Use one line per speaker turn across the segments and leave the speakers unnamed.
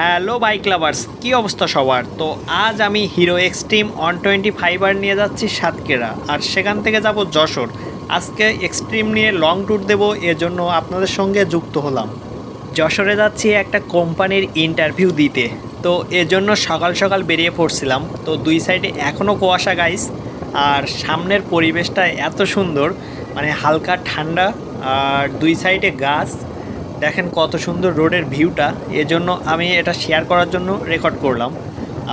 Hello bike lovers, কী অবস্থা সবার? তো আজ আমি Hero Xtreme one twenty five R নিয়ে যাচ্ছি সাতকেরা আর সেখান থেকে যাব যশোর। আজকে এক্সট্রিম নিয়ে লং ট্যুর দেবো, এজন্য আপনাদের সঙ্গে যুক্ত হলাম। যশোরে যাচ্ছি একটা কোম্পানির ইন্টারভিউ দিতে, তো এজন্য সকাল সকাল বেরিয়ে পড়ছিলাম। তো দুই সাইডে এখনও কুয়াশা গাইস আর সামনের পরিবেশটা এত সুন্দর মানে হালকা ঠান্ডা, আর দুই সাইডে গাছ দেখেন কত সুন্দর রোডের ভিউটা। এজন্য আমি এটা শেয়ার করার জন্য রেকর্ড করলাম।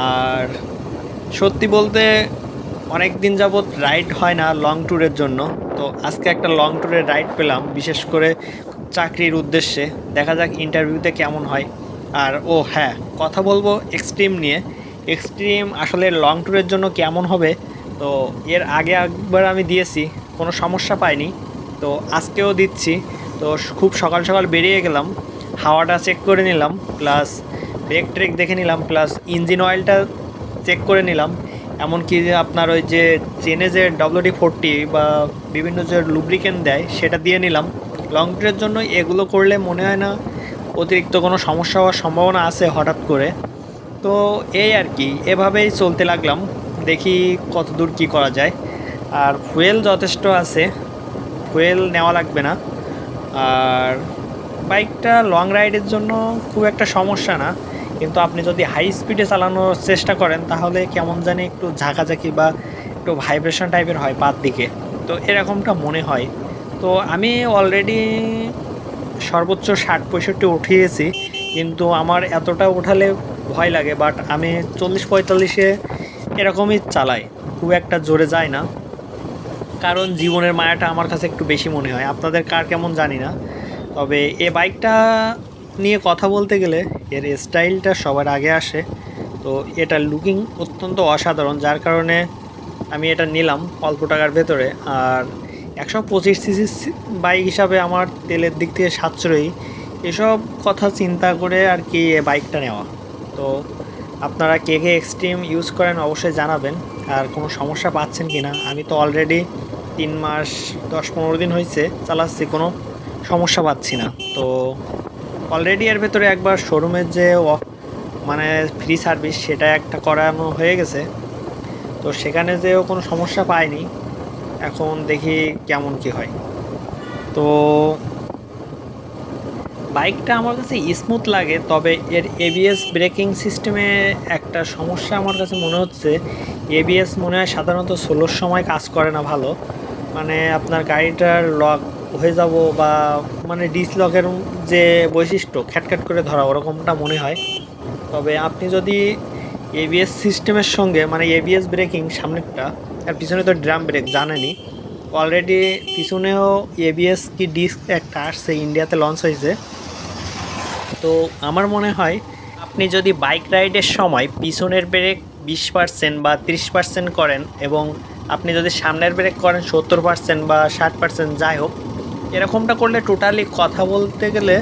আর সত্যি বলতে অনেক দিন যাবৎ রাইড হয় না লং ট্যুরের জন্য। তো আজকে একটা লং ট্যুরের রাইড পেলাম, বিশেষ করে চাকরির উদ্দেশ্যে। দেখা যাক ইন্টারভিউতে কেমন হয়। আর ও হ্যাঁ কথা বলব এক্সট্রিম নিয়ে। এক্সট্রিম আসলে লং ট্যুরের জন্য কেমন হবে? তো এর আগে একবার আমি দিয়েছি, কোনো সমস্যা পাইনি। তো আজকেও দিচ্ছি। তো খুব সকাল সকাল বেরিয়ে গেলাম। হাওয়াটা চেক করে নিলাম প্লাস ব্রেক ট্রেক দেখে নিলাম প্লাস ইঞ্জিন অয়েলটা চেক করে নিলাম। এমনকি আপনার ওই যে চেনে যে ডব্লিউডি ফোরটি বা বিভিন্ন যে লুব্রিকেন্ট দেয়, সেটা দিয়ে নিলাম। লং ট্রের জন্য এগুলো করলে মনে হয় না অতিরিক্ত কোনো সমস্যা হওয়ার সম্ভাবনা আছে হঠাৎ করে। তো এই আর কি, এভাবেই চলতে লাগলাম। দেখি কত দূর কী করা যায়। আর ফুয়েল যথেষ্ট আছে। ফুয়েল নেওয়া লাগবে না। আর বাইকটা লং রাইডের জন্য খুব একটা সমস্যা না। কিন্তু আপনি যদি হাই স্পিডে চালানোর চেষ্টা করেন, তাহলে কেমন জানি একটু ঝাঁকাঝাঁকি বা একটু ভাইব্রেশন টাইপের হয় পাত দিকে। তো এরকমটা মনে হয়। তো আমি অলরেডি সর্বোচ্চ ষাট পঁয়ষট্টি উঠিয়েছি, কিন্তু আমার এতটা উঠালে ভয় লাগে বাট আমি চল্লিশ পঁয়তাল্লিশে এরকমই চালাই। খুব একটা জোরে যায় না। কারণ জীবনের মায়াটা আমার কাছে একটু বেশি মনে হয়। আপনাদের কার কেমন জানি না। তবে এ বাইকটা নিয়ে কথা বলতে গেলে এর স্টাইলটা সবার আগে আসে। তো এটা লুকিং অত্যন্ত অসাধারণ। যার কারণে আমি এটা নিলাম অল্প টাকার ভেতরে। আর একশো পঁচিশ সিসি বাইক হিসাবে আমার তেলের দিক থেকে সাশ্রয়ী। এসব কথা চিন্তা করে আর কি এ বাইকটা নেওয়া। তো আপনারা কে কে এক্সট্রিম ইউজ করেন অবশ্যই জানাবেন। আর কোনো সমস্যা পাচ্ছেন কি না আমি তো অলরেডি তিন মাস, দশ পনেরো দিন হয়েছে, চালাচ্ছি, কোনো সমস্যা পাচ্ছি না। তো অলরেডি এর ভেতরে একবার শোরুমের যে মানে ফ্রি সার্ভিস সেটা একটা করানো হয়ে গেছে। তো সেখানে যেও কোনো সমস্যা পাইনি। এখন দেখি কেমন কি হয়। তো বাইকটা আমার কাছে স্মুথ লাগে, তবে এর এবিএস ব্রেকিং সিস্টেমে একটা সমস্যা আমার কাছে মনে হচ্ছে। এবিএস মনে হয় সাধারণত ষোলোর সময় কাজ করে না ভালো। মানে আপনার গাড়িটার লক হয়ে যাব বা মানে ডিসলকের যে বৈশিষ্ট্য, খ্যাটখ্যাট করে ধরা, ওরকমটা মনে হয়। তবে আপনি যদি এবিএস সিস্টেমের সঙ্গে মানে এবিএস ব্রেকিং সামনেরটা আর পিছনে তো ড্রাম ব্রেক জানেনি অলরেডি পিছনেও এবিএস কি ডিস্ক একটা আসছে ইন্ডিয়াতে লঞ্চ হয়েছে। তো আমার মনে হয়, আপনি যদি বাইক রাইডের সময় পিছনের ব্রেক বিশ পার্সেন্ট বা ত্রিশ পার্সেন্ট করেন এবং আপনি যদি সামনের ব্রেক করেন সত্তর পার্সেন্ট বা ষাট পার্সেন্ট যাই হোক, এরকমটা করলে টোটালি কথা বলতে গেলে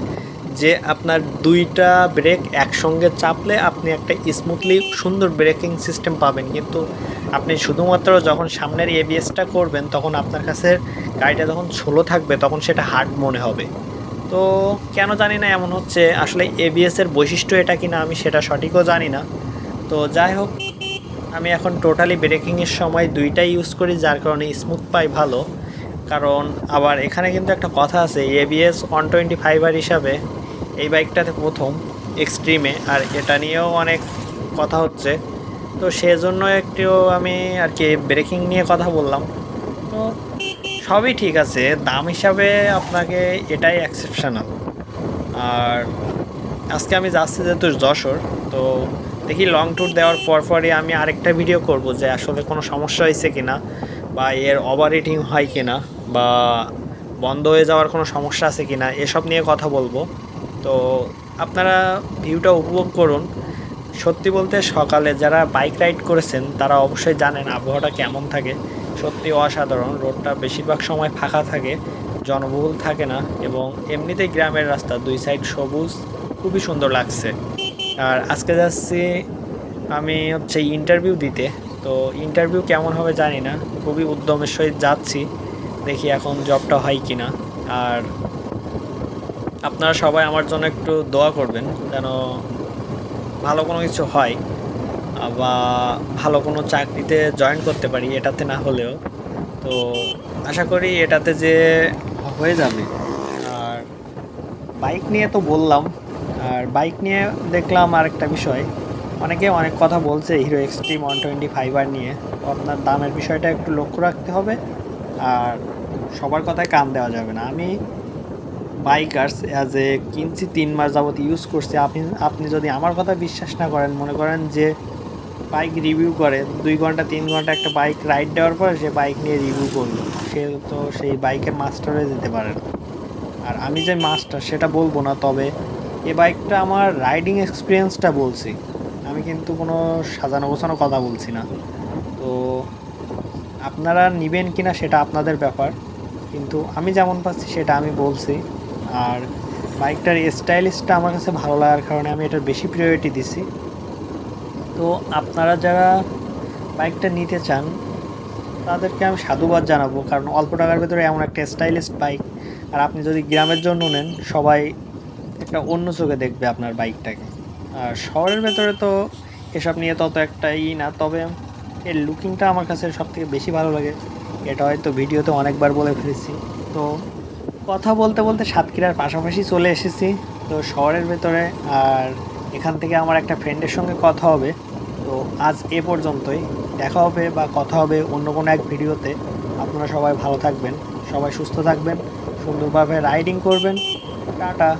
যে আপনার দুইটা ব্রেক একসঙ্গে চাপলে আপনি একটা স্মুথলি সুন্দর ব্রেকিং সিস্টেম পাবেন। কিন্তু আপনি শুধুমাত্র যখন সামনের এবিএসটা করবেন, তখন আপনার কাছে গাড়িটা যখন ছোলো থাকবে, তখন সেটা হার্ড মনে হবে। তো কেন জানি না, এমন হচ্ছে। আসলে এবিএস এর বৈশিষ্ট্য এটা কিনা আমি সেটা সঠিকও জানি না। তো যাই হোক আমি এখন টোটালি ব্রেকিংয়ের সময় দুইটাই ইউজ করি, যার কারণে স্মুথ পাই ভালো। কারণ আবার এখানে কিন্তু একটা কথা আছে এবিএস ওয়ান টোয়েন্টি ফাইভার হিসাবে এই বাইকটাতে প্রথম এক্সট্রিমে আর এটা নিয়েও অনেক কথা হচ্ছে। তো সেজন্য একটু আমি আর কি ব্রেকিং নিয়ে কথা বললাম। তো সবই ঠিক আছে, দাম হিসাবে আপনাকে এটাই এক্সেপশনাল আর আজকে আমি যাচ্ছি যেহেতু যশোর, তো দেখি লং ট্যুর দেওয়ার পর পরই আমি আরেকটা ভিডিও করব যে আসলে কোনো সমস্যা হয়েছে কিনা বা এর ওভার রেটিং হয় কিনা বা বন্ধ হয়ে যাওয়ার কোনো সমস্যা আছে কিনা, এসব নিয়ে কথা বলব। তো আপনারা ভিউটা উপভোগ করুন। সত্যি বলতে সকালে যারা বাইক রাইড করেছেন, তারা অবশ্যই জানেন আবহাওয়াটা কেমন থাকে। সত্যি অসাধারণ রোডটা বেশিরভাগ সময় ফাঁকা থাকে, জনবহুল থাকে না এবং এমনিতেই গ্রামের রাস্তা, দুই সাইড সবুজ, খুবই সুন্দর লাগছে। আর আজকে যাচ্ছি আমি হচ্ছে ইন্টারভিউ দিতে। তো ইন্টারভিউ কেমন হবে জানি না খুবই উদ্যমের সহিত যাচ্ছি দেখি এখন জবটা হয় কি না আর আপনারা সবাই আমার জন্য একটু দোয়া করবেন যেন ভালো কোনো কিছু হয় বা ভালো কোনো চাকরিতে জয়েন করতে পারি এটাতে না হলেও। তো আশা করি এটাতে যে হয়ে যাবে। আর বাইক নিয়ে তো বললাম আর বাইক নিয়ে দেখলাম আর একটা বিষয়। অনেকে অনেক কথা বলছে Hero Xtreme one twenty five R নিয়ে। আপনার দামের বিষয়টা একটু লক্ষ্য রাখতে হবে। আর সবার কথায় কান দেওয়া যাবে না। আমি বাইকার্স অ্যাজ এ কিনছি তিন মাস যাবত ইউজ করছি। আপনি আপনি যদি আমার কথা বিশ্বাস না করেন, মনে করেন যে বাইক রিভিউ করে, দুই ঘণ্টা, তিন ঘণ্টা একটা বাইক রাইড দেওয়ার পরে সে বাইক নিয়ে রিভিউ করল। সে তো সেই বাইকের মাস্টারে যেতে পারে আর আমি যে মাস্টার সেটা বলব না, তবে এ বাইকটা আমার রাইডিং এক্সপিরিয়েন্সটা বলছি। আমি কিন্তু কোনো সাজানো গোছানো কথা বলছি না। তো আপনারা নেবেন কি না সেটা আপনাদের ব্যাপার। কিন্তু আমি যেমন পাচ্ছি সেটা আমি বলছি। আর বাইকটার স্টাইলিশটা আমার কাছে ভালো লাগার কারণে আমি এটার বেশি প্রিয়োরিটি দিছি। তো আপনারা যারা বাইকটা নিতে চান, তাদেরকে আমি সাধুবাদ জানাব। কারণ অল্প টাকার ভেতরে এমন একটা স্টাইলিশ বাইক আর আপনি যদি গ্রামের জন্য নেন, সবাই একটা অন্য চোখে দেখবে আপনার বাইকটাকে। আর শহরের ভেতরে তো এসব নিয়ে তত একটা ই না, তবে এর লুকিংটা আমার কাছে সব থেকে বেশি ভালো লাগে। এটা হয়তো ভিডিওতে অনেকবার বলে ফেলেছি। তো কথা বলতে বলতে সাতক্ষীরার পাশাপাশি চলে এসেছি। তো শহরের ভেতরে আর এখান থেকে আমার একটা ফ্রেন্ডের সঙ্গে কথা হবে। তো আজ এ পর্যন্তই। দেখা হবে বা কথা হবে অন্য কোনো এক ভিডিওতে। আপনারা সবাই ভালো থাকবেন, সবাই সুস্থ থাকবেন, সুন্দরভাবে রাইডিং করবেন। টাটা।